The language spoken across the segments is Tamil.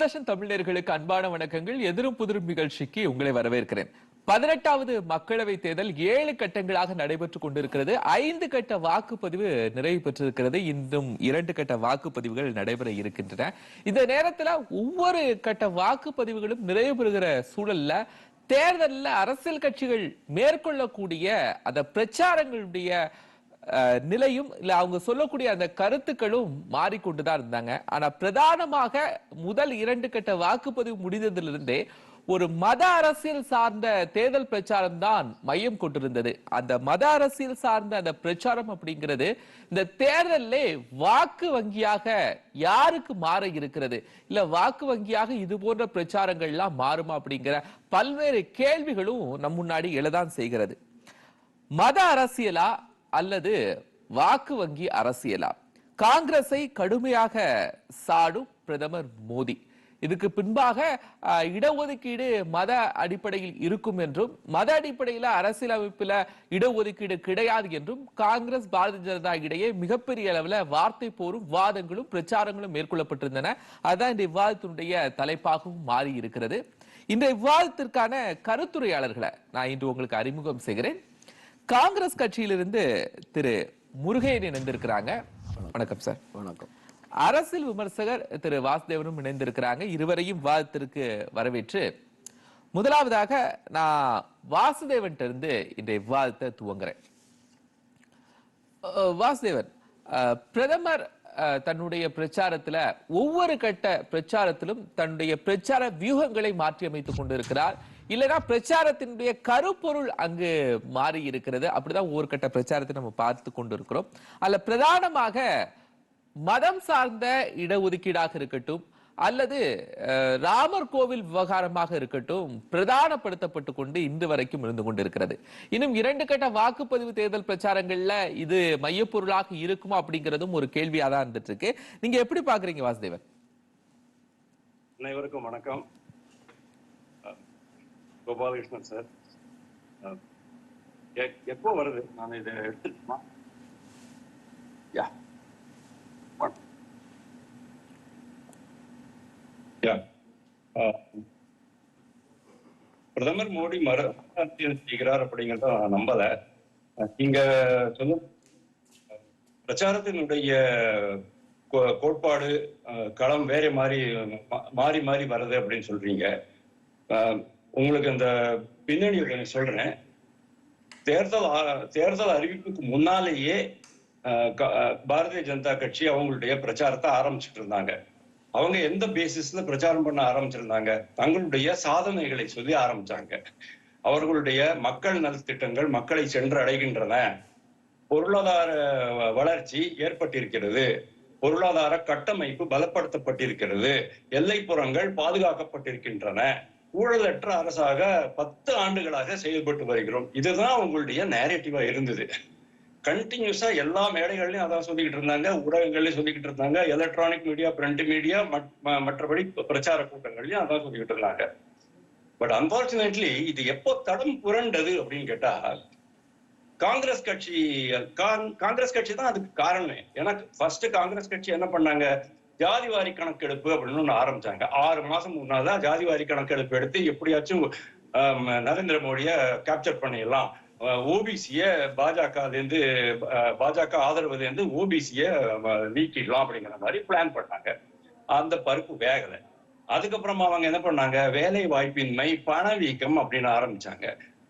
தூர்தர்ஷன் தமிழர்களுக்கு அன்பான வணக்கங்கள். எதிரும் புதிரும் நிகழ்ச்சிக்கு உங்களை வரவேற்கிறேன். பதினெட்டாவது மக்களவை தேர்தல் ஏழு கட்டங்களாக நடைபெற்றுக் கொண்டிருக்கிறது. ஐந்து கட்ட வாக்குப்பதிவு நிறைவு பெற்றிருக்கிறது. இன்னும் இரண்டு கட்ட வாக்குப்பதிவுகள் நடைபெற இருக்கின்றன. இந்த நேரத்துல ஒவ்வொரு கட்ட வாக்குப்பதிவுகளும் நிறைவு பெறுகிற சூழல்ல தேர்தலில் அரசியல் கட்சிகள் மேற்கொள்ளக்கூடிய அந்த பிரச்சாரங்களுடைய நிலையும் இல்ல அவங்க சொல்லக்கூடிய அந்த கருத்துக்களும் மாறிக்கொண்டுதான் இருந்தாங்க. ஆனா பிரதானமாக முதல் இரண்டு கட்ட வாக்குப்பதிவு முடிந்ததிலிருந்தே ஒரு மத அரசியல் சார்ந்த தேர்தல் பிரச்சாரம் தான் மையம் கொண்டிருந்தது. அந்த மத அரசியல் சார்ந்த அந்த பிரச்சாரம் அப்படிங்கிறது இந்த தேர்தலிலே வாக்கு வங்கியாக யாருக்கு மாற இருக்கிறது? இல்ல வாக்கு வங்கியாக இது போன்ற பிரச்சாரங்கள்லாம் மாறுமா அப்படிங்கிற பல்வேறு கேள்விகளும் நம் முன்னாடி எழதான் செய்கிறது. மத அரசியலா அல்லது வாக்கு வங்கி அரசியலா? காங்கிரஸை கடுமையாக சாடும் பிரதமர் மோடி. இதுக்கு பின்பாக அஹ், இடஒதுக்கீடு மத அடிப்படையில் இருக்கும் என்றும் மத அடிப்படையில அரசியலமைப்பில் இடஒதுக்கீடு கிடையாது என்றும் காங்கிரஸ் பாரதிய ஜனதா இடையே மிகப்பெரிய அளவுல வார்த்தை போரும் வாதங்களும் பிரச்சாரங்களும் மேற்கொள்ளப்பட்டிருந்தன. அதான் இந்த விவாதத்தினுடைய தலைப்பாகவும் மாறி இருக்கிறது இந்த விவாதத்திற்கான கருத்துரையாளர்களை நான் இன்று உங்களுக்கு அறிமுகம் செய்கிறேன். காங்கிரஸ் கட்சியிலிருந்து திரு முருகையன் இணைந்திருக்கிறாங்க. வணக்கம் சார் வணக்கம். அரசியல் விமர்சகர் திரு வாசுதேவனும் இணைந்திருக்கிறாங்க. இருவரையும் விவாதத்திற்கு வரவேற்று முதலாவதாக நான் வாசுதேவன் இருந்து இன்றைய விவாதத்தை துவங்குறேன். வாசுதேவன் பிரதமர் தன்னுடைய பிரச்சாரத்துல ஒவ்வொரு கட்ட பிரச்சாரத்திலும் தன்னுடைய பிரச்சார வியூகங்களை மாற்றி அமைத்துக் கொண்டிருக்கிறார். இல்லைன்னா பிரச்சாரத்தினுடைய கருப்பொருள் அங்கு மாறி இருக்கிறது. அப்படிதான் ஒவ்வொரு கட்ட பிரச்சாரத்தை நம்ம பார்த்து கொண்டிருக்கிறோம். அதுல பிரதானமாக மதம் சார்ந்த இடஒதுக்கீடாக இருக்கட்டும் அல்லது ராமர் கோவில் விவகாரமாக இருக்கட்டும் பிரதானப்படுத்தப்பட்டு கொண்டு இன்று வரைக்கும் இருந்து கொண்டிருக்கிறது. இன்னும் இரண்டு கட்ட வாக்குப்பதிவு தேர்தல் பிரச்சாரங்கள்ல இது மையப்பொருளாக இருக்குமா அப்படிங்கிறதும் ஒரு கேள்வியா தான் இருந்துட்டு இருக்கு. நீங்க எப்படி பாக்குறீங்க வாசுதேவன்? அனைவருக்கும் வணக்கம். கோபாலகிருஷ்ணன் சார். எ- எப்போ வருது. நான் இதை எடுத்துட்டுமா? யா. யா. பிரதமர் மோடி மறு அரசியல் செய்கிறார் அப்படிங்கறத நான் நம்பல. நீங்க சொல்ல பிரச்சாரத்தினுடைய கோ- கோட்பாடு களம் வேற மாதிரி மா- மாறி மாறி வருது அப்படின்னு சொல்றீங்க. அஹ், உங்களுக்கு அந்த பின்னணியில் கொஞ்சம் சொல்றேன். தேர்தல் ஆ- தேர்தல் அறிவிப்புக்கு முன்னாலேயே க- பாரதிய ஜனதா கட்சி அவங்களுடைய பிரச்சாரத்தை ஆரம்பிச்சிட்டு இருந்தாங்க. அவங்க எந்த பேசிஸ்ல பிரச்சாரம் பண்ண ஆரம்பிச்சிருந்தாங்க? தங்களுடைய சாதனைகளை சொல்லி ஆரம்பிச்சாங்க. அவர்களுடைய மக்கள் நலத்திட்டங்கள் மக்களை சென்று அடைகின்றன பொருளாதார வ- வளர்ச்சி ஏற்பட்டிருக்கிறது. பொருளாதார கட்டமைப்பு பலப்படுத்தப்பட்டிருக்கிறது. எல்லைப்புறங்கள் பாதுகாக்கப்பட்டிருக்கின்றன. ஊழலற்ற அரசாக பத்து ஆண்டுகளாக செயல்பட்டு வருகிறோம். இதுதான் உங்களுடைய நேரட்டிவா இருந்தது. கண்டினியூஸா எல்லா மேடைகள்லயும் அதான் சொல்லிக்கிட்டு இருந்தாங்க. ஊடகங்கள்லயும் சொல்லிக்கிட்டு இருந்தாங்க. எலக்ட்ரானிக் மீடியா பிரிண்ட் மீடியா மற்றபடி பிரச்சார கூட்டங்கள்லயும் அதான் சொல்லிக்கிட்டு இருந்தாங்க. பட் அன்பார்ச்சுனேட்லி இது எப்போ தடம் புரண்டது அப்படின்னு கேட்டா காங்கிரஸ் கட்சி காங்கிரஸ் கட்சி தான் அதுக்கு காரணமே. ஏன்னா ஃபர்ஸ்ட் காங்கிரஸ் கட்சி என்ன பண்ணாங்க? ஜாதிவாரி கணக்கெடுப்பு அப்படின்னு ஒண்ணு ஆரம்பிச்சாங்க. ஆறு மாசம் முன்னால ஜாதிவாரி கணக்கெடுப்பு எடுத்து எப்படியாச்சும் நரேந்திர மோடிய கேப்சர் பண்ணிடலாம். ஓபிசிய பாஜக இருந்து பாஜக ஆதரவுல இருந்து ஓபிசிய நீக்கிடலாம் அப்படிங்கிற மாதிரி பிளான் பண்ணாங்க. அந்த பருப்பு வேகலை. அதுக்கப்புறமா அவங்க என்ன பண்ணாங்க? வேலை வாய்ப்பின்மை பணவீக்கம் அப்படின்னு ஆரம்பிச்சாங்க.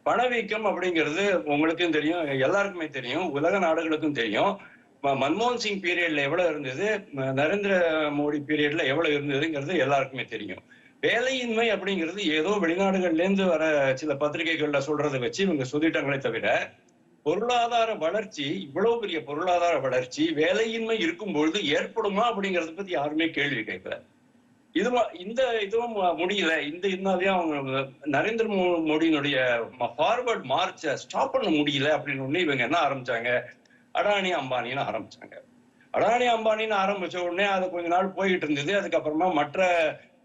பணவீக்கம் அப்படிங்கிறது உங்களுக்கும் தெரியும் எல்லாருக்குமே தெரியும் உலக நாடுகளுக்கும் தெரியும். மன்மோகன் சிங் பீரியட்ல எவ்வளவு இருந்தது? நரேந்திர மோடி பீரியட்ல எவ்வளவு இருந்ததுங்கிறது எல்லாருக்குமே தெரியும். வேலையின்மை அப்படிங்கிறது ஏதோ வெளிநாடுகள்ல இருந்து வர சில பத்திரிகைகள்ல சொல்றதை வச்சு இவங்க சொல்லிட்டாங்களே தவிர பொருளாதார வளர்ச்சி இவ்வளவு பெரிய பொருளாதார வளர்ச்சி வேலையின்மை இருக்கும் பொழுது ஏற்படுமா அப்படிங்கறத பத்தி யாருமே கேள்வி கேட்கல. இதுவா இந்த இதுவும் முடியல. இந்த இருந்தாலையும் அவங்க நரேந்திர மோ- மோடியினுடைய ஃபார்வர்ட் மார்ச்சை ஸ்டாப் பண்ண முடியல அப்படின்னு இவங்க என்ன ஆரம்பிச்சாங்க? அடானி அம்பானின்னு ஆரம்பிச்சாங்க. அடானி அம்பானின்னு ஆரம்பிச்ச உடனே அது கொஞ்ச நாள் போயிட்டு இருந்தது. அதுக்கப்புறமா மற்ற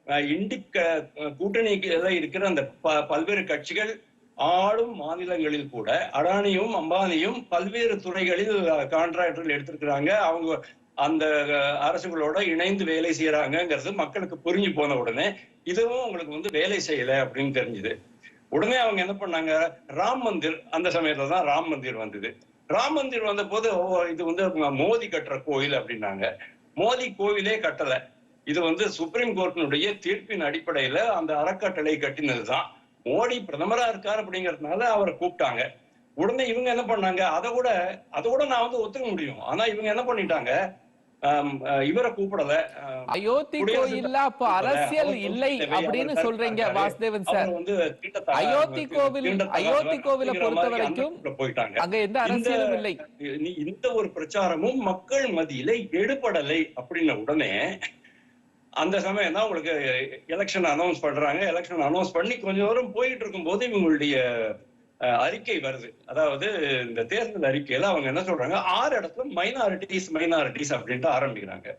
அஹ், இண்டிக் அஹ், கூட்டணியில இருக்கிற அந்த ப- பல்வேறு கட்சிகள் ஆளும் மாநிலங்களில் கூட அடானியும் அம்பானியும் பல்வேறு துறைகளில் கான்ட்ராக்டர்கள் எடுத்திருக்கிறாங்க. அவங்க அந்த அரசுகளோட இணைந்து வேலை செய்யறாங்கங்கிறது மக்களுக்கு புரிஞ்சு போன உடனே இதுவும் உங்களுக்கு வந்து வேலை செய்யல அப்படின்னு தெரிஞ்சுது. உடனே அவங்க என்ன பண்ணாங்க? ராம் மந்திர் அந்த சமயத்துல தான் ராம் மந்திர் வந்தது. ராம் மந்திர் வந்த போது ஓ இது வந்து மோதி கட்டுற கோயில் அப்படின்னாங்க. மோதி கோவிலே கட்டல. இது வந்து சுப்ரீம் கோர்ட்டினுடைய தீர்ப்பின் அடிப்படையில அந்த அறக்கட்டளை கட்டினதுதான். மோடி பிரதமரா இருக்கார் அப்படிங்கறதுனால அவரை கூப்பிட்டாங்க. உடனே இவங்க என்ன பண்ணாங்க? அதை கூட அதை கூட நான் வந்து ஒத்துக்க முடியும். ஆனா இவங்க என்ன பண்ணிட்டாங்க? இவரை கூப்பிடல. அயோத்தி கோயில்ல அப்ப அரசியல் இல்லை அப்படின்னு சொல்றீங்க. வாசுதேவன் சார். அயோத்தி கோவில் அயோத்தி கோவிலை பொறுத்த வரைக்கும் அங்க எந்த அரசியலும் இல்லை. இந்த ஒரு பிரச்சாரமும் மக்கள் மத்தியில எடுபடலை அப்படின்ன உடனே அந்த சமயம் தான் உங்களுக்கு எலெக்ஷன் அனௌன்ஸ் பண்றாங்க. எலெக்ஷன் அனௌன்ஸ் பண்ணி கொஞ்ச தூரம் போயிட்டு இருக்கும்போது இவங்களுடைய அஹ், அறிக்கை வருது. அதாவது இந்த தேர்தல் அறிக்கையில அவங்க என்ன சொல்றாங்க? ஆறு இடத்துல மைனாரிட்டிஸ் மைனாரிட்டிஸ் அப்படின்ட்டு ஆரம்பிக்கிறாங்க.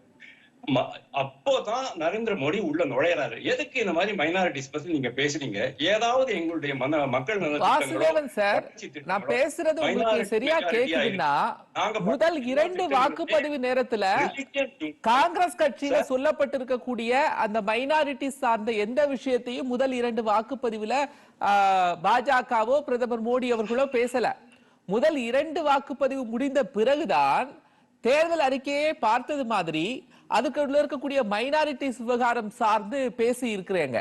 அப்போதான் நரேந்திர மோடி உள்ள நுழையறாரு. எதுக்கு இந்த மாதிரி மைனாரிட்டிஸ் பத்தி நீங்க பேசுறீங்க? ஏதாவது எங்களுடைய மன மக்கள் வாசுதேவன் சார் நான் பேசுறது உங்களுக்கு சரியா கேக்குதுன்னா முதல் இரண்டு வாக்குப்பதிவு நேரத்துல காங்கிரஸ் கட்சியில சொல்லப்பட்டிருக்கக்கூடிய அந்த மைனாரிட்டி சார்ந்த எந்த விஷயத்தையும் முதல் இரண்டு வாக்குப்பதிவுல பாஜகவோ பிரதமர் மோடி அவர்களோ பேசல. முதல் இரண்டு வாக்குப்பதிவு முடிந்த பிறகுதான் தேர்தல் அறிக்கையை பார்த்தது மாதிரி அதுக்குள்ள இருக்கக்கூடிய மைனாரிட்டிஸ் விவகாரம் சார்ந்து பேசி இருக்கிறேங்க.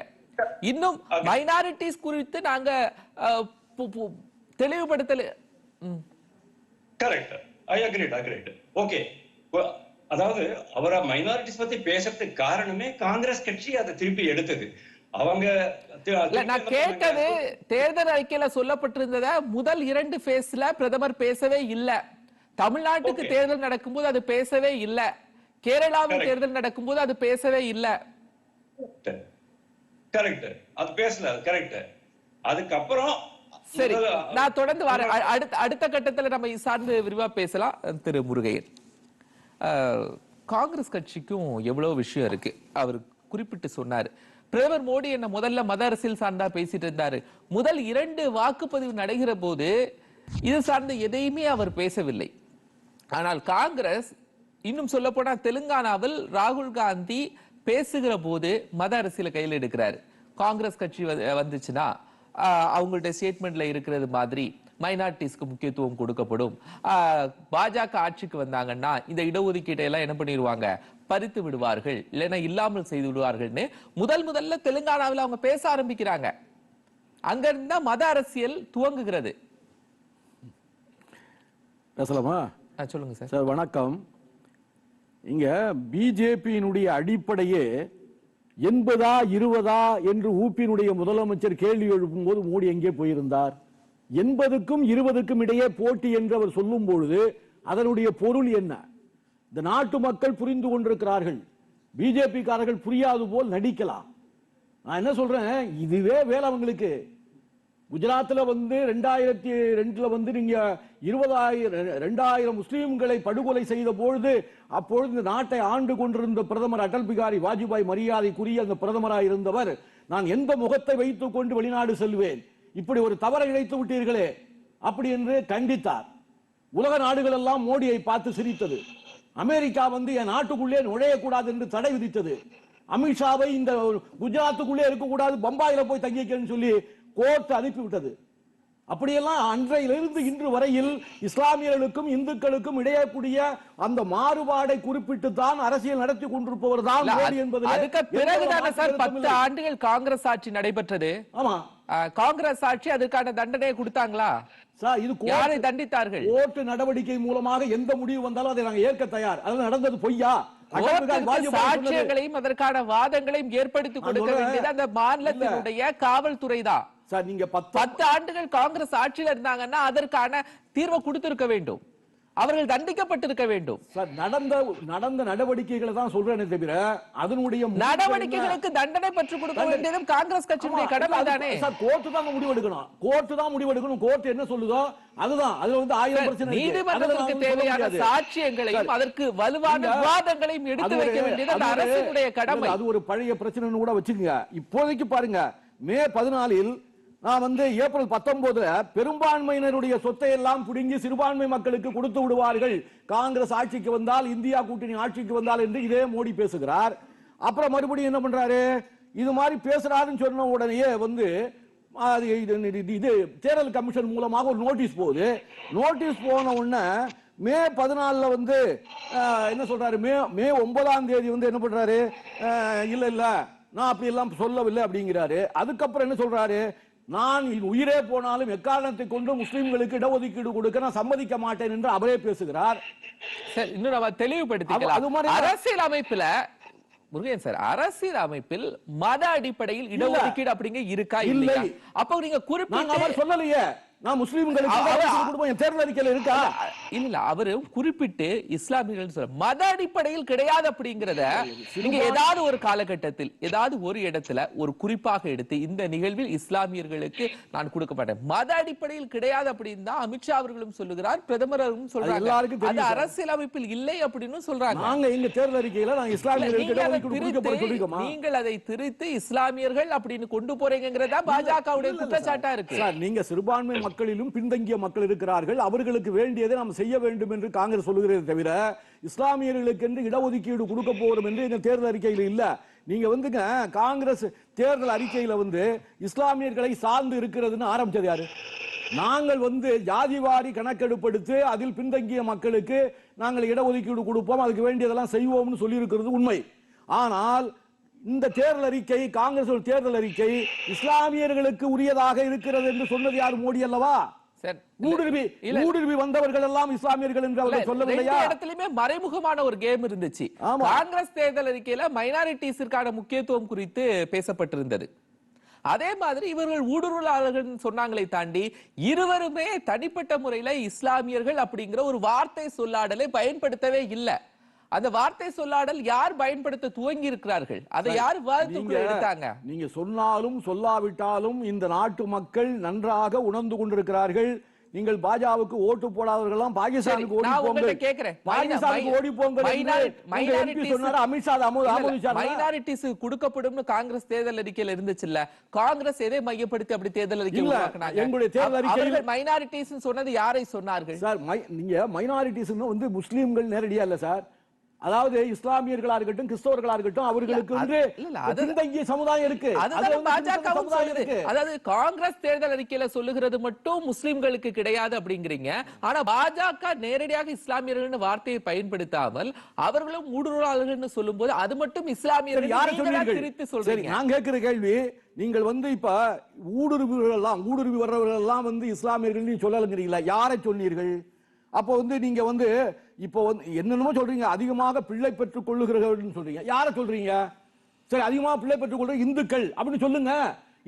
இன்னும் மைனாரிட்டிஸ் குறித்து நாங்க தெளிவுபடுத்தல. கரெக்ட் ஐ அக்ரிட் அக்ரிட் ஓகே அதாவது அவரை மைனாரிட்டிஸ் பத்தி பேசுறதுக்கு காரணமே காங்கிரஸ் கட்சி அதை திருப்பி எடுத்தது. அவங்க நான் கேட்டது? தேர்தல் அறிக்கையில சொல்லப்பட்டிருந்தத முதல் இரண்டு பேஸ்ல பிரதமர் பேசவே இல்ல. தமிழ்நாட்டுக்கு. தேர்தல் நடக்கும்போது அது பேசவே இல்ல. Correct. தேர்தல் நடக்கும்போது அது பேசவே இல்ல. கரெக்ட் அது பேசல கரெக்ட் அதுக்கப்புறம் சரி நான் தொடர்ந்து வரேன். அடுத்த அடுத்த கட்டத்துல நம்ம சார்ந்து விரிவா பேசலாம். திரு முருகையன். காங்கிரஸ் கட்சிக்கும் எவ்வளவு விஷயம் இருக்கு? அவர் குறிப்பிட்டு சொன்னாரு. பிரதமர் மோடி என்ன முதல்ல மத அரசியல் சார்ந்தா பேசிட்டு இருந்தாரு. முதல் இரண்டு வாக்குப்பதிவு நடக்கிற போது இது சார்ந்த எதையுமே அவர் பேசவில்லை. ஆனால் காங்கிரஸ் இன்னும் சொல்ல போனா தெலுங்கானாவில் ராகுல் காந்தி பேசுகிற போது மத அரசியல கையில் எடுக்கிறாரு. காங்கிரஸ் கட்சி வந்துச்சுன்னா அவங்கள்ட்ட அவங்களுடைய ஸ்டேட்மெண்ட்ல இருக்கிறது மாதிரி மைனாரிட்டிஸ்க்கு முக்கியத்துவம் கொடுக்கப்படும். பாஜக ஆட்சிக்கு வந்தாங்கன்னா இந்த இடஒதுக்கீட்டை எல்லாம் என்ன பண்ணிடுவாங்க? பறித்து விடுவார்கள். இல்லைன்னா இல்லாமல் செய்து விடுவார்கள்னு முதல் முதல்ல தெலுங்கானாவில் அவங்க பேச ஆரம்பிக்கிறாங்க. அங்கிருந்தா மத அரசியல் துவங்குகிறது. பேசலாமா? சொல்லுங்க சார். சார் வணக்கம். இங்க பிஜேபியினுடைய அடிப்படையே எண்பதா இருபதா என்று ஊப்பினுடைய முதலமைச்சர் கேள்வி எழுப்பும் போது மோடி எங்கே போயிருந்தார்? எண்பதுக்கும் இருபதுக்கும் இடையே போட்டி என்று அவர் சொல்லும் பொழுது அதனுடைய பொருள் என்ன? இந்த நாட்டு மக்கள் புரிந்து கொண்டிருக்கிறார்கள். பிஜேபிக்காரர்கள் புரியாது போல் நடிக்கலாம். நான் என்ன சொல்றேன்? இதுவே வேலை அவங்களுக்கு. குஜராத்தில் வந்து ரெண்டாயிரத்தி ரெண்டில் வந்து நீங்கள் இருபதாயிரம் ரெண்டாயிரம் முஸ்லீம்களை படுகொலை செய்த பொழுது அப்பொழுது இந்த நாட்டை ஆண்டு கொண்டிருந்த பிரதமர் அடல் பிகாரி வாஜ்பாய் மரியாதைக்குரிய அந்த பிரதமராக இருந்தவர். நான் எந்த முகத்தை வைத்துக் கொண்டு வெளிநாடு செல்வேன்? இப்படி ஒரு தவறை இழைத்து விட்டீர்களே அப்படி என்று கண்டித்தார். உலக நாடுகள் எல்லாம் மோடியை பார்த்து சிரித்தது. அமெரிக்கா வந்து என் நாட்டுக்குள்ளே நுழையக்கூடாது என்று தடை விதித்தது. அமித்ஷாவை இந்த குஜராத்துக்குள்ளே இருக்கக்கூடாது பம்பாயில போய் தங்கிக்கன்னு சொல்லி கோர்ட் அனுப்பிவிட்டது. அப்படியெல்லாம் அன்றையிலிருந்து இன்று வரையில் இஸ்லாமியர்களுக்கும் இந்துக்களுக்கும் இடையே கூடிய அந்த மாறுபாடை குறிப்பிட்டு தான் அரசியல் நடத்தி கொண்டிருப்பவர் தான் மோடி அதுக்கு பிறகுதானே சார் பத்து. ஆண்டுகள் காங்கிரஸ் ஆட்சி நடைபெற்றது. ஆமா. காங்கிரஸ் ஆட்சி அதற்கான தண்டனையை கொடுத்தாங்களா? சார் இது யாரை கோர்ட் தண்டித்தார்கள்? ஓட்டு நடவடிக்கை மூலமாக எந்த முடிவு வந்தாலும் அதை நாங்க ஏற்க தயார். அது நடந்தது பொய்யா. சாட்சியங்களையும் அதற்கான வாதங்களையும் ஏற்படுத்தி கொடுக்க. வேண்டியது அந்த மாநிலத்தினுடைய காவல்துறை தான் சார் நீங்க பத்து ஆண்டுகள் காங்கிரஸ் ஆட்சியில இருந்தாங்கன்னா அதற்கான தீர்வை கொடுத்திருக்க வேண்டும். அவர்கள் தண்டிக்கப்பட்டிருக்க வேண்டும். சார் நடந்த நடந்த நடவடிக்கைகளை தான் சொல்றேனே தவிர அதனுடைய? நடவடிக்கைகளுக்கு தண்டனை பெற்றுக் கொடுக்க வேண்டியதும் காங்கிரஸ் கட்சியினுடைய கடமை தானே? சார் கோர்ட்டு தான் முடிவெடுக்கணும். கோர்ட்டு தான் முடிவெடுக்கணும். கோர்ட் என்ன சொல்லுதோ அதுதான். அதுல வந்து ஆயிரம் பிரச்சனை நீதிமன்றத்திற்கு தேவையான. சாட்சியங்களையும் அதற்கு வலுவான விவாதங்களையும் எடுத்து வைக்க வேண்டியது அந்த அரசினுடைய கடமை. அது ஒரு பழைய பிரச்சனைன்னு கூட வச்சுக்கோங்க. இப்போதைக்கு பாருங்க. மே பதினாலில் நான் வந்து ஏப்ரல் பத்தொன்பதுல பெரும்பான்மையினருடைய சொத்தை எல்லாம் பிடுங்கி சிறுபான்மை மக்களுக்கு கொடுத்து விடுவார்கள். காங்கிரஸ் ஆட்சிக்கு வந்தால் இந்தியா கூட்டணி ஆட்சிக்கு வந்தால் என்று இதே மோடி பேசுகிறார். அப்புறம் மறுபடியும் என்ன பண்றாரு? இது மாதிரி பேசுறாருன்னு சொன்ன உடனேயே வந்து அது இது இது- தேர்தல் கமிஷன் மூலமாக ஒரு நோட்டீஸ் போகுது. நோட்டீஸ் போன உடனே மே பதினாலில் வந்து என்ன சொல்றாரு? மே மே ஒன்பதாம் தேதி வந்து என்ன பண்றாரு? இல்லை இல்லை நான் அப்படி எல்லாம் சொல்லவில்லை அப்படிங்கிறாரு. அதுக்கப்புறம் என்ன சொல்றாரு? நான் உயிரே போனாலும் எக்காரணத்தை கொண்டு முஸ்லிம்களுக்கு இடஒதுக்கீடு கொடுக்க நான் சம்மதிக்க மாட்டேன் என்று அவரே பேசுகிறார் இன்னும் நம்ம அது- அது தெளிவுபடுத்திக்கலாம் மாதிரி. அரசியல் அமைப்புல முருகன் சார் அரசியல் அமைப்பில் மத அடிப்படையில் இடஒதுக்கீடு அப்படிங்க இருக்கா இல்லை. இல்லையா அப்ப நீங்க நாங்க குறிப்பிட்டு அவர் சொல்லலையே நான் முஸ்லிம்களுக்கு தேர்தல் அறிக்கையில இருக்கா? இல்ல அவரு குறிப்பிட்டு இஸ்லாமியர்கள் சொல்ற மத அடிப்படையில் கிடையாது அப்படிங்கறத நீங்க ஏதாவது ஒரு காலகட்டத்தில் ஏதாவது ஒரு இடத்துல ஒரு குறிப்பாக எடுத்து இந்த நிகழ்வில் இஸ்லாமியர்களுக்கு நான் கொடுக்க மாட்டேன் மத அடிப்படையில் கிடையாது அப்படின்னு தான் அமித்ஷா அவர்களும் சொல்லுகிறார் பிரதமர் அவர்களும் சொல்றாங்க. அது சார். அரசியல் அமைப்பில் இல்லை அப்படின்னு சொல்றாங்க. நாங்க எங்க தேர்தல் அறிக்கையில நாங்க இஸ்லாமியர்களுக்கு நீங்கள் அதை திரித்து இஸ்லாமியர்கள் அப்படின்னு கொண்டு போறீங்கிறதா பாஜகவுடைய குற்றச்சாட்டா இருக்கு? நீங்க சிறுபான்மை மக்களிலும் பின்தங்கிய மக்கள் இருக்கிறார்கள். அவர்களுக்கு வேண்டியதை நாம் செய்ய வேண்டும் என்று காங்கிரஸ் சொல்லுகிறதே தவிர இஸ்லாமியர்களுக்கு என்று இடஒதுக்கீடு கொடுக்க போகிறோம் என்று இந்த தேர்தல் அறிக்கையில் இல்லை. நீங்க வந்துங்க காங்கிரஸ் தேர்தல் அறிக்கையில் வந்து இஸ்லாமியர்களை சார்ந்து இருக்கிறதுன்னு ஆரம்பிச்சது யாரு? நாங்கள் வந்து ஜாதிவாரி கணக்கெடுப்படுத்து அதில் பின்தங்கிய மக்களுக்கு நாங்கள் இடஒதுக்கீடு கொடுப்போம் அதுக்கு வேண்டியதெல்லாம் செய்வோம்னு சொல்லியிருக்கிறது உண்மை. ஆனால் இந்த தேர்தல் அறிக்கை காங்கிரஸ் தேர்தல் அறிக்கை இஸ்லாமியர்களுக்கு உரியதாக இருக்கிறது என்று சொன்னது யார்? மோடி அல்லவா? வந்தவர்கள் எல்லாம் இஸ்லாமியர்கள் என்று அவர்கள் சொல்லவில்லையா? இடத்துலயுமே மறைமுகமான ஒரு கேம் இருந்துச்சு. காங்கிரஸ் தேர்தல் அறிக்கையில மைனாரிட்டிஸிற்கான முக்கியத்துவம் குறித்து பேசப்பட்டிருந்தது. அதே மாதிரி இவர்கள் ஊடுருவலாளர்கள் சொன்னாங்களே தாண்டி இருவருமே தனிப்பட்ட முறையில இஸ்லாமியர்கள் அப்படிங்கிற ஒரு வார்த்தை சொல்லாடலை பயன்படுத்தவே இல்ல. அந்த வார்த்தை சொல்லாடல் யார் பயன்படுத்த துவங்கி இருக்கிறார்கள் அதை யார் விவாதத்துக்குள்ள எடுத்தாங்க? நீங்க சொன்னாலும் சொல்லாவிட்டாலும் இந்த நாட்டு மக்கள் நன்றாக உணர்ந்து கொண்டிருக்கிறார்கள். நீங்கள் பாஜகவுக்கு ஓட்டு போடாதவர்கள் எல்லாம் பாகிஸ்தானுக்கு ஓடி உங்கள்ட்ட கேக்குறேன். பாகிஸ்தானுக்கு ஓடி மைனாரிட்டிஸ் சொன்னாரு அமித்ஷா ஆமோதிச்சாரா? மைனாரிட்டிஸ் கொடுக்கப்படும்னு காங்கிரஸ் தேர்தல் அறிக்கையில இருந்துச்சுல்ல காங்கிரஸ் எதை மையப்படுத்தி அப்படி தேர்தல் அறிக்கை இல்ல, உருவாக்குனாங்க? எங்களுடைய தேர்தல் அறிக்கையில் மைனாரிட்டிஸ் சொன்னது யாரை சொன்னார்கள்? சார் நீங்க மைனாரிட்டிஸ் வந்து முஸ்லீம்கள் நேரடியா இல்ல சார். அதாவது இஸ்லாமியர்களா இருக்கட்டும் கிறிஸ்தவர்களா இருக்கட்டும் அவர்களுக்கு வந்து பின்தங்கிய சமுதாயம் இருக்கு. அதாவது காங்கிரஸ் தேர்தல் அறிக்கையில சொல்லுகிறது மட்டும் முஸ்லிம்களுக்கு கிடையாது அப்படிங்கிறீங்க. ஆனா பாஜக நேரடியாக இஸ்லாமியர்கள்னு வார்த்தையை பயன்படுத்தாமல் அவர்களும் ஊடுருவலாளர்கள்னு சொல்லும்போது அது மட்டும் இஸ்லாமியர்கள் திரித்து சொல்றீங்க. நான் கேட்கிற கேள்வி நீங்கள் வந்து இப்ப ஊடுருவிகள் எல்லாம் ஊடுருவி வர்றவர்கள் எல்லாம் வந்து இஸ்லாமியர்கள் சொல்லலங்கிறீங்களா? யாரை சொன்னீர்கள்? அப்போ வந்து நீங்க வந்து இப்போ வந்து என்னென்னமோ சொல்றீங்க அதிகமாக பிள்ளை பெற்றுக் கொள்ளுகிறவர்கள் சொல்றீங்க. யாரை சொல்றீங்க? சரி அதிகமாக பிள்ளை பெற்றுக் கொள்ற இந்துக்கள் அப்படின்னு சொல்லுங்க.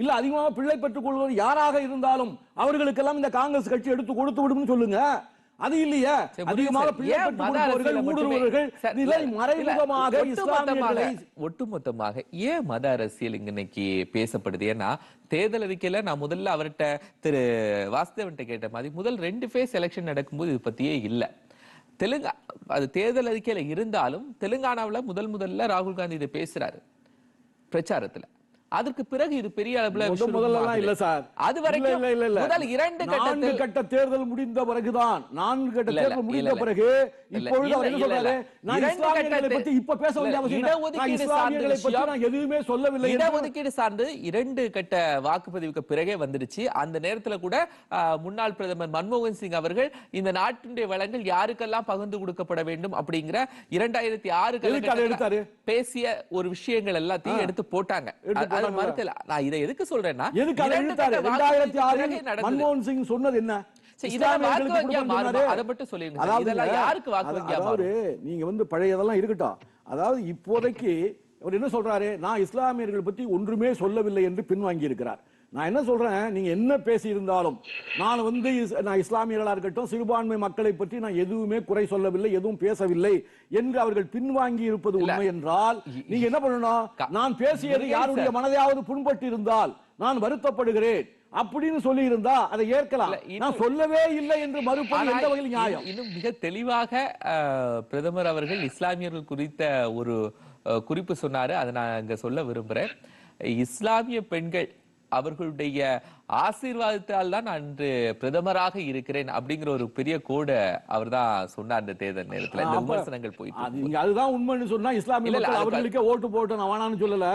இல்ல அதிகமாக பிள்ளை பெற்றுக் கொள்வது யாராக இருந்தாலும் அவர்களுக்கெல்லாம் இந்த காங்கிரஸ் கட்சி எடுத்து கொடுத்து விடும்னு சொல்லுங்க. அது இல்லையே. அதிகமாக. பிள்ளை மறைமுகமாக ஒட்டுமொத்தமாக ஏன் மத அரசியல் இங்க இன்னைக்கு பேசப்படுது? ஏன்னா தேர்தல் அறிக்கையில நான் முதல்ல அவர்கிட்ட திரு வாசுதேவன்ட்ட கேட்ட மாதிரி முதல் ரெண்டு ஃபேஸ் எலெக்ஷன் நடக்கும்போது இது பத்தியே இல்ல. தெலுங்கா அது தேர்தல் அறிக்கையில் இருந்தாலும் தெலுங்கானாவில் முதல் முதல்ல ராகுல் காந்தி இதை பேசுகிறாரு பிரச்சாரத்தில். அதற்கு பிறகு இது பெரிய அளவுல முத விஸ்வரூபம் முதல்லலாம் ஆகுது. இல்ல சார் அது வரைக்கும் இல்ல, இல்ல. முதல் இரண்டு நான்கு கட்ட தேர்தல் முடிந்த பிறகுதான் நான்கு கட்ட தேர்தல் முடிந்த. பிறகு இப்பொழுது அவர் என்ன சொல்றாரு. நான் இஸ்லாமியர்களை பத்தி இப்ப பேச வேண்டிய அவசியம் இடஒதுக்கீடு சார்ந்த விஷயம். நான் எதுவுமே சொல்லவில்லை இடஒதுக்கீடு சார்ந்து இரண்டு கட்ட வாக்குப்பதிவுக்கு பிறகே வந்துருச்சு அந்த நேரத்துல கூட முன்னாள் பிரதமர் மன்மோகன் சிங் அவர்கள் இந்த நாட்டினுடைய வளங்கள் யாருக்கெல்லாம் பகிர்ந்து கொடுக்கப்பட வேண்டும் அப்படிங்கிற இரண்டாயிரத்தி ஆறு? பேசிய ஒரு விஷயங்கள் எல்லாத்தையும் எடுத்து போட்டாங்க அது- அது போட்டாங்க. மறுக்கல. நான் இதை எதுக்கு சொல்றேன்னா எதுக்கு அதை இரண்டு இழுத்தாரு? கட்ட ரெண்டாயிரத்தி வாக்குப்பதிவுக்கு ஆறில் பிறகே நடந்தது. மன்மோகன் சிங் சொன்னது என்ன? அதாவது நீங்க வந்து பழையதெல்லாம் இருக்கட்டும். அதாவது இப்போதைக்கு அவர் என்ன சொல்றாரு? நான் இஸ்லாமியர்கள் பத்தி ஒன்றுமே சொல்லவில்லை என்று பின்வாங்கி இருக்கிறார் நான் என்ன சொல்றேன்? நீங்க என்ன பேசி இருந்தாலும் நான் வந்து நான் இஸ்லாமியர்களா இருக்கட்டும் சிறுபான்மை மக்களை பற்றி நான் எதுவுமே குறை சொல்லவில்லை எதுவும் பேசவில்லை என்று அவர்கள் பின்வாங்கி இருப்பது உண்மை என்றால் நீங்க என்ன பண்ணணும்? நான் பேசியது யாருடைய. மனதையாவது புண்பட்டு இருந்தால் நான் வருத்தப்படுகிறேன். அப்படின்னு சொல்லி இருந்தா அதை ஏற்கலாம். நான் சொல்லவே இல்லை என்று மறுப்பது எந்த வகையில் நியாயம்? இன்னும் மிக தெளிவாக பிரதமர் அவர்கள் இஸ்லாமியர்கள் குறித்த ஒரு குறிப்பு சொன்னாரு. அதை நான் இங்க சொல்ல விரும்புறேன். இஸ்லாமிய பெண்கள் அவர்களுடைய ஆசீர்வாதத்தால் தான் இன்று பிரதமராக இருக்கிறேன் அப்படிங்கிற ஒரு பெரிய கோட அவர் தான் சொன்னார் இந்த தேர்தல் நேரத்துல இந்த விமர்சனங்கள் போயிட்டு இங்க அதுதான் உண்மைன்னு சொன்னா இஸ்லாமிய மக்கள் அவர்களுக்கே ஓட்டு போட்டு நான் சொல்லல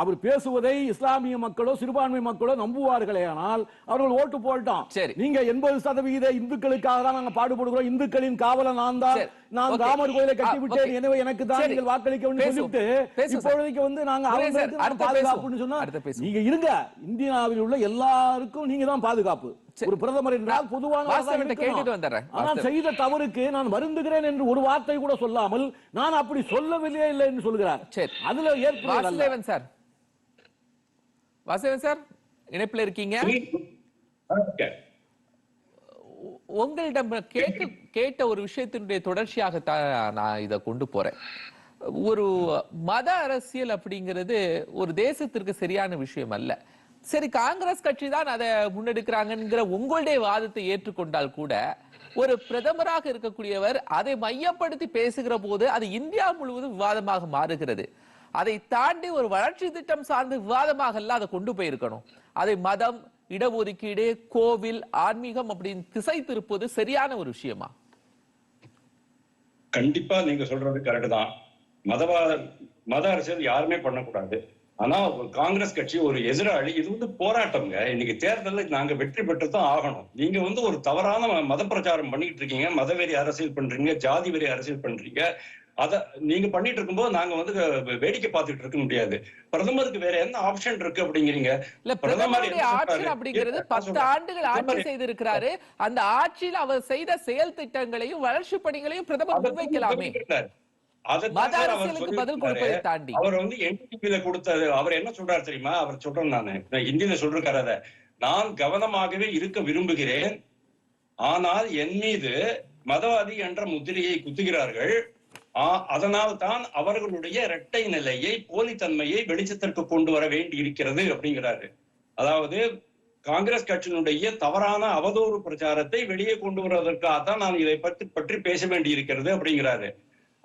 அவர் பேசுவதை இஸ்லாமிய மக்களோ சிறுபான்மை மக்களோ நம்புவார்களே ஆனால் அவர்கள் ஓட்டு போட்டோம் சரி. நீங்க எண்பது சதவிகித இந்துக்களுக்காக தான் நாங்க பாடுபடுகிறோம் இந்துக்களின் காவலன் நான் தான். நான். ராமர் கோயிலை கட்டி விட்டேன். எனவே எனக்கு தான். நீங்கள் வாக்களிக்க. சொல்லிட்டு. இப்பொழுதைக்கு வந்து நாங்க பாதுகாப்புன்னு. சொன்னா. நீங்க இருங்க இந்தியாவில் உள்ள எல்லாருக்கும் நீங்க தான் பாதுகாப்பு. ஒரு பிரதமர் என்றால் பொதுவான. ஆனால் வாசவன். செய்த தவறுக்கு நான் வருந்துகிறேன் என்று ஒரு வார்த்தை கூட சொல்லாமல் நான் அப்படி சொல்லவில்லையே இல்லை என்று சொல்கிறார். அதுல. வாசுதேவன் சார் வாசுதேவன் சார் இணைப்புல இருக்கீங்க உங்களிடம் கேட்க கேட்ட ஒரு விஷயத்தினுடைய தொடர்ச்சியாகத்தான் நான் இதை கொண்டு போறேன் ஒரு மத அரசியல் அப்படிங்கிறது ஒரு தேசத்திற்கு சரியான விஷயம் அல்ல சரி காங்கிரஸ் கட்சி தான் அதை முன்னெடுக்கிறாங்கிற உங்களுடைய வாதத்தை ஏற்றுக்கொண்டால் கூட ஒரு பிரதமராக இருக்கக்கூடியவர் அதை மையப்படுத்தி பேசுகிற போது அது இந்தியா முழுவதும் விவாதமாக மாறுகிறது. அதை தாண்டி ஒரு வளர்ச்சி திட்டம் சார்ந்த விவாதமாக எல்லாம் அதை கொண்டு போயிருக்கணும். அதை மதம் இடஒதுக்கீடு கோவில் ஆன்மீகம் அப்படின்னு திசை திருப்பது சரியான ஒரு விஷயமா? கண்டிப்பா நீங்க சொல்றது கரெக்ட் தான். மதவாத மத அரசியல் யாருமே பண்ணக்கூடாது. ஆனா காங்கிரஸ் கட்சி ஒரு எதிராளி இது வந்து போராட்டம்ங்க. இன்னைக்கு தேர்தலில் நாங்க வெற்றி பெற்று தான் ஆகணும். நீங்க வந்து ஒரு தவறான மத பிரச்சாரம் பண்ணிட்டு இருக்கீங்க மதவெறி அரசியல் பண்றீங்க ஜாதி வெறி அரசியல் பண்றீங்க. அத நீங்க பண்ணிட்டு இருக்கும்போது நாங்க வந்து வேடிக்கை பார்த்துட்டு இருக்க முடியாது. பிரதமருக்கு வேற என்ன ஆப்ஷன் இருக்கு அப்படிங்கிறீங்க? இல்ல பிரதமர் பிரதமருடைய ஆட்சி? அப்படிங்கிறது பத்து. ஆண்டுகள் ஆட்சி செய்திருக்கிறாரு. அந்த ஆட்சியில் அவர் செய்த செயல் திட்டங்களையும் வளர்ச்சி பணிகளையும் பிரதமர் முன்வைக்கலாமே. அவர் வந்து என்டிபில கொடுத்தது. அவர் என்ன சொல்றாரு தெரியுமா? அவர் சொல்றேன் நானு. ஹிந்தியில சொல்றாரு அத. நான் கவனமாகவே இருக்க விரும்புகிறேன். ஆனால் என் மீது மதவாதி என்ற முத்திரையை குத்துகிறார்கள். அதனால் தான் அவர்களுடைய இரட்டை நிலையை போலித்தன்மையை வெளிச்சத்திற்கு கொண்டு வர வேண்டி இருக்கிறது அப்படிங்கிறாரு. அதாவது காங்கிரஸ் கட்சியினுடைய தவறான அவதூறு பிரச்சாரத்தை வெளியே கொண்டு வருவதற்காக தான் நான் இதை பற்றி பற்றி பேச வேண்டி இருக்கிறது அப்படிங்கிறாரு.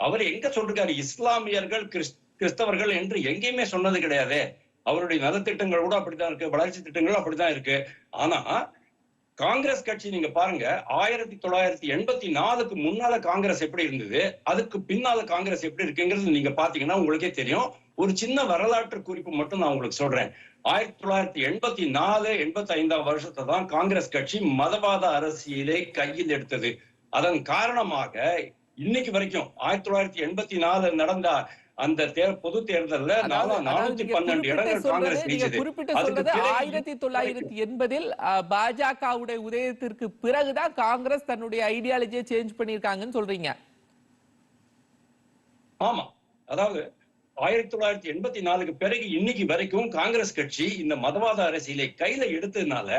அவர் எங்க சொல்றாரு? இஸ்லாமியர்கள் கிறிஸ்- கிறிஸ்தவர்கள் என்று எங்கேயுமே சொன்னது கிடையாது. அவருடைய நலத்திட்டங்கள் கூட அப்படித்தான் இருக்கு. வளர்ச்சி திட்டங்கள் அப்படித்தான் இருக்கு. ஆனா காங்கிரஸ் கட்சி நீங்க பாருங்க ஆயிரத்தி தொள்ளாயிரத்தி எண்பத்தி நாலுக்கு முன்னால காங்கிரஸ் எப்படி இருந்தது அதுக்கு பின்னால காங்கிரஸ் எப்படி இருக்குங்கிறது நீங்க பாத்தீங்கன்னா உங்களுக்கே தெரியும். ஒரு சின்ன வரலாற்று குறிப்பு மட்டும் நான் உங்களுக்கு சொல்றேன். ஆயிரத்தி தொள்ளாயிரத்தி எண்பத்தி நாலு எண்பத்தி ஐந்தாம் வருஷத்தை தான் காங்கிரஸ் கட்சி மதவாத அரசியலை கையில் எடுத்தது. அதன் காரணமாக இன்னைக்கு வரைக்கும் ஆயிரத்தி தொள்ளாயிரத்தி எண்பத்தி நாலு நடந்த அந்த பொது தேர்தல்ல நானூத்தி பன்னெண்டு இடங்கள் காங்கிரஸ் ஜெயிச்சது ஆயிரத்தி தொள்ளாயிரத்தி எண்பதில் பாஜகவுடைய உதயத்திற்கு பிறகுதான் காங்கிரஸ் தன்னுடைய ஐடியாலஜியை சேஞ்ச் பண்ணிருக்காங்கன்னு சொல்றீங்க. ஆமா. அதாவது ஆயிரத்தி தொள்ளாயிரத்தி எண்பத்தி நாலுக்கு பிறகு இன்னைக்கு வரைக்கும் காங்கிரஸ் கட்சி இந்த மதவாத அரசியலை கையில எடுத்ததுனால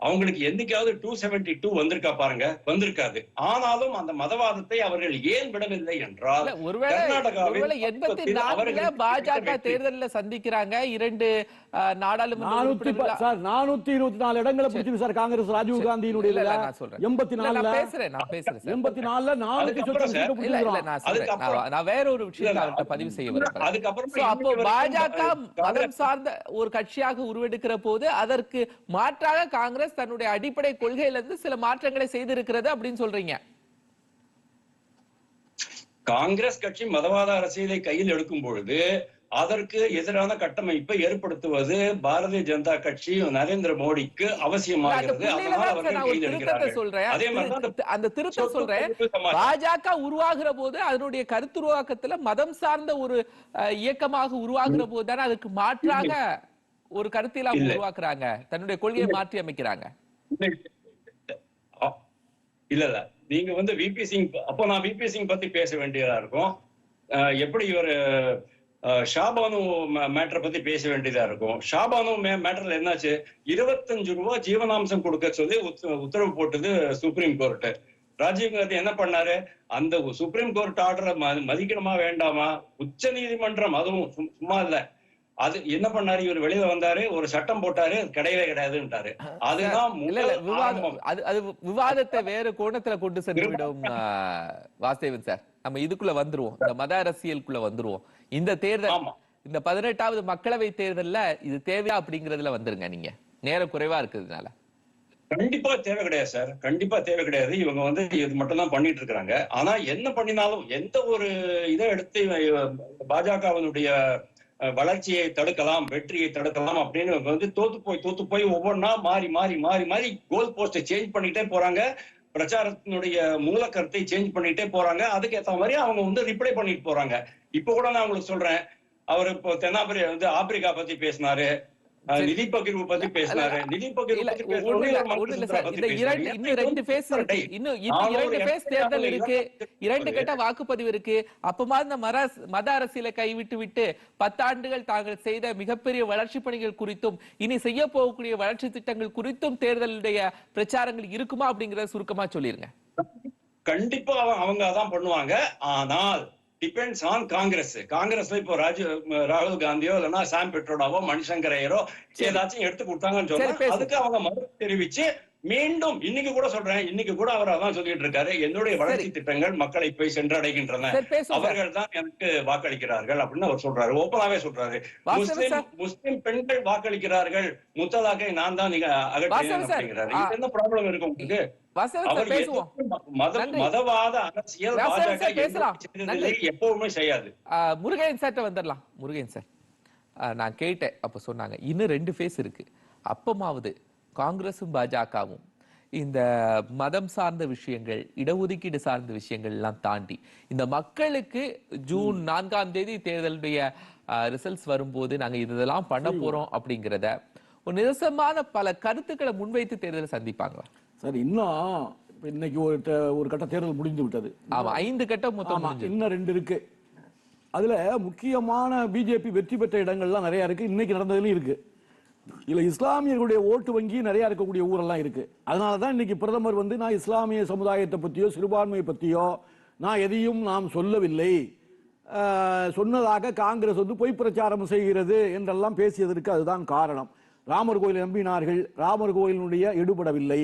அவங்களுக்கு என்னைக்காவது டூ செவன்டி டூ வந்திருக்கா பாருங்க வந்திருக்காது ஆனாலும் அந்த மதவாதத்தை அவர்கள் ஏன் விடவில்லை என்றால் கர்நாடகாவில் பாஜக. தேர்தலில் சந்திக்கிறாங்க இரண்டு நாடாளுமன்ற நானூத்தி சார் இருபத்தி நாலு இடங்களை பிடிச்சிருக்கு சார் காங்கிரஸ் ராஜீவ் காந்தியினுடைய. எண்பத்தி நாலுல பேசுறேன் நான் பேசுறேன். எண்பத்தி நாலுல. நான் வேற ஒரு அவர்கிட்ட பதிவு செய்ய விரும்புறேன் அப்போ பாஜக மதம் சார்ந்த ஒரு கட்சியாக உருவெடுக்கிற போது அதற்கு மாற்றாக காங்கிரஸ் தன்னுடைய அடிப்படை கொள்கையில இருந்து சில மாற்றங்களை செய்திருக்கிறது அப்படின்னு சொல்றீங்க காங்கிரஸ் கட்சி மதவாத அரசியலை கையில் எடுக்கும் பொழுது அதற்கு எதிரான கட்டமைப்பை ஏற்படுத்துவது பாரதிய ஜனதா கட்சி நரேந்திர மோடிக்கு அவசியமாகிறது அந்த திருத்தம் சொல்றேன். பாஜக உருவாகிற போது அதனுடைய கருத்துருவாக்கத்துல மதம் சார்ந்த ஒரு இயக்கமாக உருவாகிற போது தானே அதுக்கு மாற்றாக ஒரு இல்லை. உருவாக்குறாங்க. தன்னுடைய கொள்கையை மாற்றி அமைக்கிறாங்க. இல்ல இல்ல நீங்க வந்து விபி சிங் அப்போ நான் விபி சிங் பத்தி பேச வேண்டியதா இருக்கும். எப்படி இவர் ஷாபானு மேட்டரை பத்தி பேச வேண்டியதா இருக்கும். ஷாபானு மேட்டர்ல என்னாச்சு? இருபத்தஞ்சு ரூபாய் ஜீவனாம்சம் கொடுக்க சொல்லி உத்த- உத்தரவு போட்டது சுப்ரீம் கோர்ட் ராஜீவ் காந்தி என்ன பண்ணாரு? அந்த சுப்ரீம் கோர்ட் ஆர்டரை மதிக்கணுமா வேண்டாமா? உச்ச நீதிமன்றம் அதுவும் சும்- சும்மா இல்ல. அது என்ன பண்ணாரு? இவர் வெளியில வந்தாரு ஒரு சட்டம் போட்டாரு கிடையவே கிடையாதுன்ட்டாரு. அதுதான். அது அது விவாதத்தை வேறு கோணத்துல கொண்டு சென்று விடும் வாசுதேவன் சார். நம்ம இதுக்குள்ள வந்துருவோம். இந்த மத அரசியலுக்குள்ள வந்துருவோம். இந்த தேர்தல் ஆமா. இந்த பதினெட்டாவது மக்களவை தேர்தல்ல இது தேவையா அப்படிங்கறதுல வந்துருங்க நீங்க. நேரம் குறைவா இருக்கிறதுனால. கண்டிப்பா தேவை கிடையாது சார். கண்டிப்பா தேவை கிடையாது. இவங்க வந்து இது மட்டும் தான் பண்ணிட்டு இருக்காங்க ஆனா என்ன பண்ணினாலும் எந்த ஒரு இதை எடுத்து பாஜகவினுடைய வளர்ச்சியை தடுக்கலாம் வெற்றியை தடுக்கலாம் அப்படின்னு இவங்க வந்து தோத்து போய் தோத்து போய் ஒவ்வொன்றா மாறி மாறி மாறி மாறி கோல் போஸ்டை சேஞ்ச் பண்ணிட்டே போறாங்க. பிரச்சாரத்தினுடைய மூல கருத்தை சேஞ்ச் பண்ணிட்டே போறாங்க. அதுக்கு ஏத்த மாதிரி அவங்க வந்து ரிப்ளை பண்ணிட்டு போறாங்க. இப்ப கூட நான் உங்களுக்கு சொல்றேன். அவர் இப்போ தென்னாப்பிரி வந்து ஆப்பிரிக்கா பத்தி பேசினாரு. நிதி பகிர்வு பத்தி பேசினாரு. நிதி பகிர்வு பத்தி இரண்டு பேசுறாங்க. இன்னும் ரெண்டு பேஸ் இருக்கு. இன்னும் இரண்டு தேர்தல் இருக்கு. இரண்டு கட்ட வாக்குப்பதிவு இருக்கு. அப்பமா இந்த மத அரசியலை கைவிட்டு விட்டு பத்தாண்டுகள் தாங்கள் செய்த மிகப்பெரிய வளர்ச்சி பணிகள் குறித்தும் இனி செய்ய போகக்கூடிய வளர்ச்சி திட்டங்கள் குறித்தும் தேர்தலுடைய பிரச்சாரங்கள் இருக்குமா அப்படிங்கறத சுருக்கமா சொல்லிருங்க. கண்டிப்பா அவ- அவங்க அதான் பண்ணுவாங்க. ஆனால் டிபெண்ட்ஸ் ஆன் காங்கிரஸ் காங்கிரஸ்ல இப்போ ராஜீவ் ராகுல் காந்தியோ இல்லைன்னா சாம் பெட்ரோடாவோ மணிசங்கர் ஐயரோ ஏதாச்சும் எடுத்து கொடுத்தாங்கன்னு சொன்னா. அதுக்கு அவங்க மறுப்பு தெரிவிச்சு மீண்டும் இன்னைக்கு கூட சொல்றேன். இன்னைக்கு கூட அவர் அதான் சொல்லிட்டு இருக்காரு. என்னுடைய வளர்ச்சி திட்டங்கள் மக்களை போய் சென்றடைகின்றன. அவர்கள் தான் எனக்கு வாக்களிக்கிறார்கள் அப்படின்னு அவர் சொல்றாரு. ஓப்பனாவே சொல்றாரு. முஸ்லிம். முஸ்லிம் பெண்கள் வாக்களிக்கிறார்கள். முத்தலாக்கை நான் தான் நீங்க சார். அப்படிங்கிறாரு. இது என்ன ப்ராப்ளம் இருக்கு உங்களுக்கு? முருகன் சார்ட்ட வந்துடலாம். முருகன் சார். நான் கேட்டேன். அப்ப சொன்னாங்க. இன்னும் ரெண்டு ஃபேஸ் இருக்கு. அப்பமாவது காங்கிரஸும் பாஜகவும் இந்த மதம் சார்ந்த விஷயங்கள் இடஒதுக்கீடு சார்ந்த விஷயங்கள் எல்லாம் தாண்டி இந்த மக்களுக்கு ஜூன் நான்காம் தேதி தேர்தலுடைய ரிசல்ட்ஸ் வரும்போது நாங்க இதெல்லாம் பண்ண போறோம் அப்படிங்கிறத ஒரு நிரசமான பல கருத்துக்களை முன்வைத்து தேர்தலை சந்திப்பாங்க சார் இன்னும் இன்னைக்கு ஒரு ஒரு கட்ட தேர்தல் முடிந்து விட்டது. ஆமா ஐந்து கட்டம் மொத்தம். இன்னும் ரெண்டு இருக்கு. அதுல முக்கியமான பிஜேபி வெற்றி பெற்ற இடங்கள்லாம் நிறைய இருக்கு. இன்னைக்கு நடந்ததுலயும் இருக்கு. இதுல இஸ்லாமியர்களுடைய ஓட்டு வங்கி நிறைய இருக்கக்கூடிய ஊரெல்லாம் இருக்கு. அதனால தான் இன்னைக்கு பிரதமர் வந்து நான் இஸ்லாமிய சமுதாயத்தை பத்தியோ சிறுபான்மையை பத்தியோ நான் எதையும் நாம் சொல்லவில்லை. சொன்னதாக காங்கிரஸ் வந்து பொய் பிரச்சாரம் செய்கிறது என்றெல்லாம் பேசியதற்கு அதுதான் காரணம். ராமர் கோயில் நம்பினார்கள். ராமர் கோயிலினுடைய எடுபடவில்லை.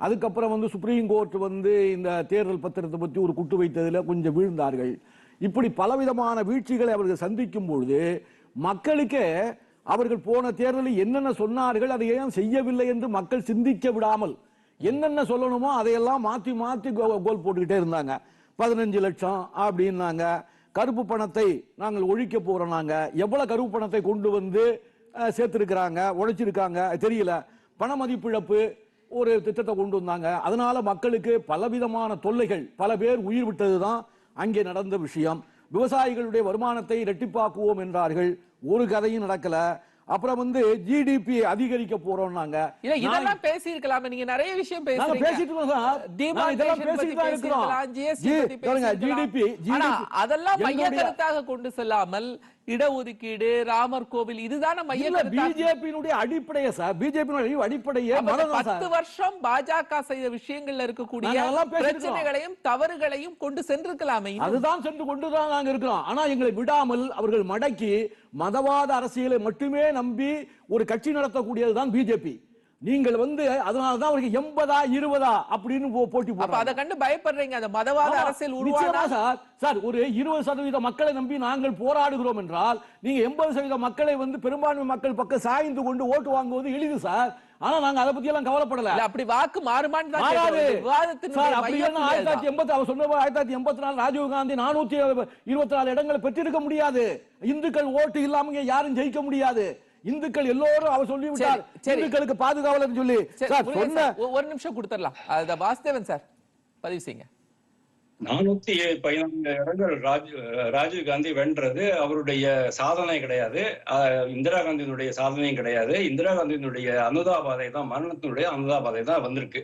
அதுக்கப்புறம் வந்து சுப்ரீம் கோர்ட் வந்து இந்த தேர்தல் பத்திரத்தை பற்றி ஒரு குட்டு வைத்ததில் கொஞ்சம் வீழ்ந்தார்கள். இப்படி பலவிதமான வீழ்ச்சிகளை அவர்கள் சந்திக்கும் பொழுது மக்களுக்கே அவர்கள் போன தேர்தலில் என்னென்ன சொன்னார்கள் அதை ஏன் செய்யவில்லை என்று மக்கள் சிந்திக்க விடாமல் என்னென்ன சொல்லணுமோ அதையெல்லாம் மாற்றி மாற்றி கோ- கோல் போட்டுக்கிட்டே இருந்தாங்க. பதினஞ்சு லட்சம் அப்படின்னாங்க. கருப்பு பணத்தை நாங்கள் ஒழிக்க போகிறோம் நாங்கள் எவ்வளோ கருப்பு பணத்தை கொண்டு வந்து சேர்த்துருக்குறாங்க உழைச்சிருக்காங்க தெரியல. பண மதிப்பிழப்பு ஒரு திட்டத்தை கொண்டு வந்தாங்க. அதனால மக்களுக்கு பலவிதமான தொல்லைகள் பல பேர் உயிர் விட்டது தான் அங்கே நடந்த விஷயம். விவசாயிகளுடைய வருமானத்தை இரட்டிப்பாக்குவோம் என்றார்கள் ஒரு கதையும் நடக்கல அப்புறம் வந்து ஜிடிபி அதிகரிக்க போறோம்னாங்க இல்ல இதெல்லாம் பேசி இருக்கலாமே நீங்க நிறைய விஷயம் நாங்க பேசுறீங்க பேசிட்டு இருக்கோம். நாங்க இதெல்லாம் பேசிட்டு தான் இருக்கிறோம். பேசியிருக்கலாம், GST ஜி- பத்தி பாருங்க, பேசியிருக்கலாம். GDP ஆனா, அதெல்லாம் மைய கருத்தாக கொண்டு செல்லாமல் இடஒதுக்கீடு ராமர் கோவில் இதுதானே மைய பிஜேபியினுடைய அடிப்படையே சார் பிஜேபி அடிப்படையே பத்து வருஷம் பாஜக செய்த விஷயங்கள்ல இருக்கக்கூடிய. பிரச்சனைகளையும் தவறுகளையும் கொண்டு சென்றிருக்கலாமே. அதுதான் சென்று கொண்டுதான் நாங்க இருக்கிறோம் ஆனா எங்களை விடாமல் அவர்கள் மடக்கி மதவாத அரசியலை மட்டுமே நம்பி ஒரு கட்சி நடத்தக்கூடியதுதான் பிஜேபி நீங்கள் வந்து அதனாலதான் அவருக்கு எண்பதா இருபதா அப்படின்னு போட்டி போடுறாங்க. அதை கண்டு பயப்படுறீங்க. அந்த மதவாத அரசியல் உருவானா? சார். சார் ஒரு இருபது சதவீத மக்களை நம்பி நாங்கள் போராடுகிறோம் என்றால் நீங்க எண்பது சதவீத மக்களை வந்து பெரும்பான்மை மக்கள் பக்கம் சாய்ந்து கொண்டு ஓட்டு வாங்குவது எளிது சார். ஆனா நாங்க அதை பத்தி எல்லாம் கவலைப்படல அப்படி வாக்கு மாறுமான்னு சார் அப்படி என்ன ஆயிரத்தி. தொள்ளாயிரத்தி எண்பத்தி அவர் சொன்ன ஆயிரத்தி தொள்ளாயிரத்தி எண்பத்தி நாலு ராஜீவ் காந்தி நானூத்தி இருபத்தி நாலு இடங்களை பெற்றிருக்க முடியாது. இந்துக்கள் ஓட்டு இல்லாம யாரும் ஜெயிக்க முடியாது. இந்துக்கள் எல்லோரும் அவர் சொல்லி விட்டார் சரி, சரி. இந்துக்களுக்கு பாதுகாவலர் சொல்லி. சரி, சொன்ன ஒரு நிமிஷம் கொடுத்துடலாம். அது வாசுதேவன் சார் பதிவு செய்யுங்க. நானூத்தி பதினான்கு இடங்கள் ராஜ் ராஜீவ் காந்தி வென்றது. அவருடைய சாதனை கிடையாது. இந்திரா காந்தியினுடைய சாதனையும் கிடையாது. இந்திரா காந்தியினுடைய அனுதாபாதை தான் மரணத்தினுடைய அனுதாபாதை தான் வந்திருக்கு.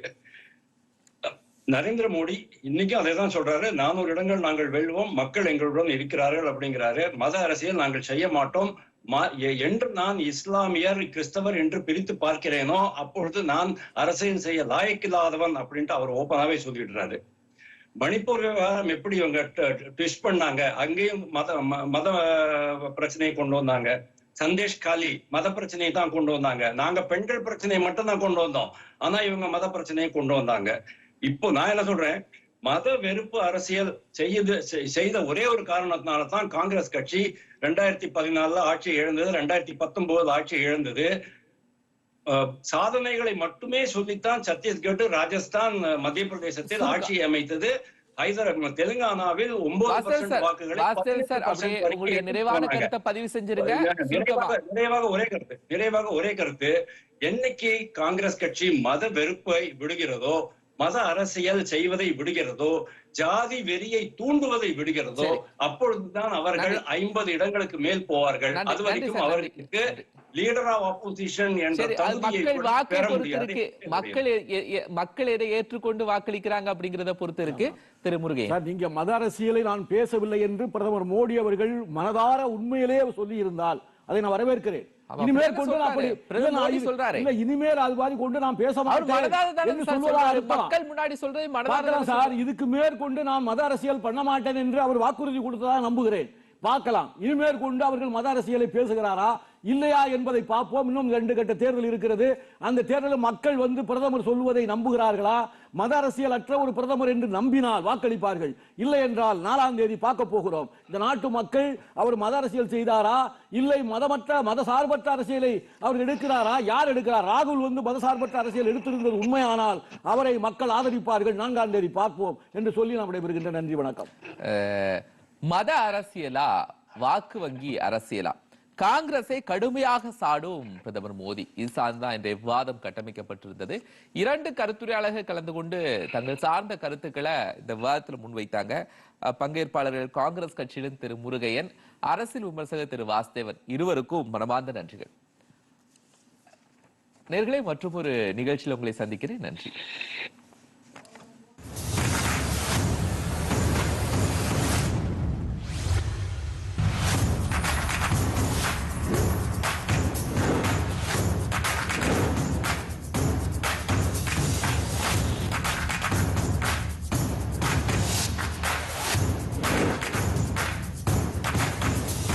நரேந்திர மோடி இன்னைக்கும் அதே தான் சொல்றாரு. நானூறு இடங்கள் நாங்கள் வெல்வோம். மக்கள் எங்களுடன் இருக்கிறார்கள் அப்படிங்கிறாரு. மத அரசியல் நாங்கள் செய்ய மாட்டோம். என்று நான் இஸ்லாமியர் கிறிஸ்தவர் என்று பிரித்து பார்க்கிறேனோ அப்பொழுது நான் அரசியல் செய்ய லாயக்கில்லாதவன் அப்படின்ட்டு அவர் ஓப்பனாவே சொல்லிடுறாரு மணிப்பூர் விவகாரம் எப்படி இவங்க ட்விஸ்ட் பண்ணாங்க? அங்கேயும் மத ம- மத பிரச்சனையை கொண்டு வந்தாங்க. சந்தேஷ் காலி மத பிரச்சனையை தான் கொண்டு வந்தாங்க. நாங்க பெண்கள் பிரச்சனையை மட்டும் தான் கொண்டு வந்தோம். ஆனா இவங்க மத பிரச்சனையை கொண்டு வந்தாங்க. இப்போ நான் என்ன சொல்றேன்? மத வெறுப்பு அரசியல் செய்யுது செய்த ஒரே ஒரு காரணத்தினால தான் காங்கிரஸ் கட்சி ரெண்டாயிரத்தி பதினாலுல ஆட்சி இழந்தது ரெண்டாயிரத்தி பத்தொன்பதுல ஆட்சி இழந்தது. சாதனைகளை மட்டுமே சொல்லித்தான் சத்தீஸ்கர் ராஜஸ்தான் மத்திய பிரதேசத்தில் ஆட்சி அமைத்தது. தெலுங்கானாவில் ஒன்பது வாஸ்தேவ் சார் வாக்குகளை வாஸ்தேவ் சார் 18% அப்படியே வரைக்கும் உங்களுடைய நிறைவான கருத்தை பதிவு செஞ்சிருங்க. நிறைவாக ஒரே கருத்து நிறைவாக ஒரே கருத்து. என்னைக்கு காங்கிரஸ் கட்சி மத வெறுப்பை விடுகிறதோ மத அரசியல் செய்வதை விடுகிறதோ ஜாதி வெறியை தூண்டுவதை விடுகிறதோ. அப்பொழுதுதான் அவர்கள் ஐம்பது இடங்களுக்கு மேல் போவார்கள். அது வரைக்கும் அவர்களுக்கு. லீடர் ஆஃப் ஆப்போசிஷன் என்ற தகுதியை மக்கள் மக்கள் எதை ஏற்றுக்கொண்டு வாக்களிக்கிறாங்க அப்படிங்கறத பொறுத்து இருக்கு திரு முருகையன் சார் நீங்க மத அரசியலை நான் பேசவில்லை என்று பிரதமர் மோடி அவர்கள் மனதார உண்மையிலே சொல்லி இருந்தால் அதை நான் வரவேற்கிறேன். இனிமேல் கொண்டு அப்படி சொல்றாரு. இல்ல, இனிமேல் அது மாதிரி கொண்டு நான் பேச. மக்கள் முன்னாடி சொல்றது மனதார பார்க்கலாம் தானே சார் இதுக்கு மேற்கொண்டு நான் மத அரசியல் பண்ண மாட்டேன் என்று அவர் வாக்குறுதி கொடுத்ததா நம்புகிறேன். பார்க்கலாம். இனிமேற்கொண்டு அவர்கள் மத அரசியலை பேசுகிறாரா? இல்லையா என்பதை பார்ப்போம். இன்னும் ரெண்டு கட்ட தேர்தல் இருக்கிறது. அந்த தேர்தலில் மக்கள் வந்து பிரதமர் சொல்வதை நம்புகிறார்களா? மத அரசியல் அற்ற ஒரு பிரதமர் என்று நம்பினால் வாக்களிப்பார்கள். இல்லை என்றால் நாலாம் தேதி பார்க்க போகிறோம். இந்த நாட்டு மக்கள் அவர் மத அரசியல் செய்தாரா? இல்லை மதமற்ற மத சார்பற்ற அரசியலை அவர் எடுக்கிறாரா? யார் எடுக்கிறார்? ராகுல் வந்து மத சார்பற்ற அரசியல் எடுத்திருந்தது உண்மையானால் அவரை மக்கள் ஆதரிப்பார்கள். நான்காம் தேதி பார்ப்போம் என்று சொல்லி நாம் விடைபெறுகின்ற நன்றி வணக்கம். மத அரசியலா? வாக்கு வங்கி அரசியலா? காங்கிரஸை கடுமையாக சாடும் பிரதமர் மோடி. இது சார்ந்தான் இன்றைய விவாதம் கட்டமைக்கப்பட்டிருந்தது. இரண்டு கருத்துரையாளர்கள் கலந்து கொண்டு தங்கள் சார்ந்த கருத்துக்களை இந்த விவாதத்தில் முன்வைத்தாங்க. பங்கேற்பாளர்கள் காங்கிரஸ் கட்சியிலும் திரு முருகையன் அரசியல் விமர்சகர் திரு வாசுதேவன் இருவருக்கும் மனமார்ந்த நன்றிகள். நேர்களை மற்றும் ஒரு நிகழ்ச்சியில் உங்களை சந்திக்கிறேன். நன்றி.